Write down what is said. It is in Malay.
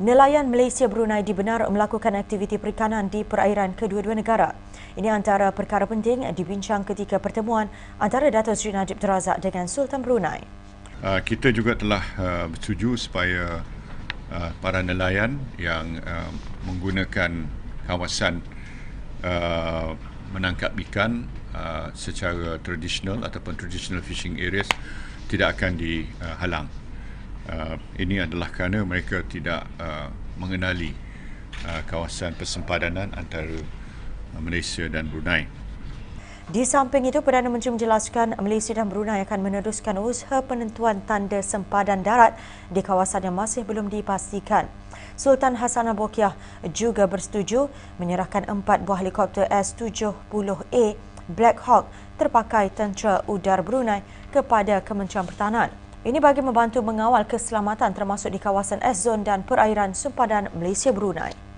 Nelayan Malaysia Brunei dibenar melakukan aktiviti perikanan di perairan kedua-dua negara. Ini antara perkara penting dibincang ketika pertemuan antara Dato' Sri Najib Terazak dengan Sultan Brunei. Uh, kita juga telah uh, bersetuju supaya uh, para nelayan yang menggunakan kawasan menangkap ikan secara tradisional ataupun traditional fishing areas tidak akan dihalang. Uh, ini adalah kerana mereka tidak uh, mengenali uh, kawasan persempadanan antara uh, Malaysia dan Brunei. Di samping itu, Perdana Menteri menjelaskan Malaysia dan Brunei akan meneruskan usaha penentuan tanda sempadan darat di kawasan yang masih belum dipastikan. Sultan Hassan Abokiah juga bersetuju menyerahkan empat buah helikopter S-70A Black Hawk terpakai tentera udara Brunei kepada Kementerian Pertahanan. Ini bagi membantu mengawal keselamatan termasuk di kawasan S-Zone dan perairan sempadan Malaysia Brunei.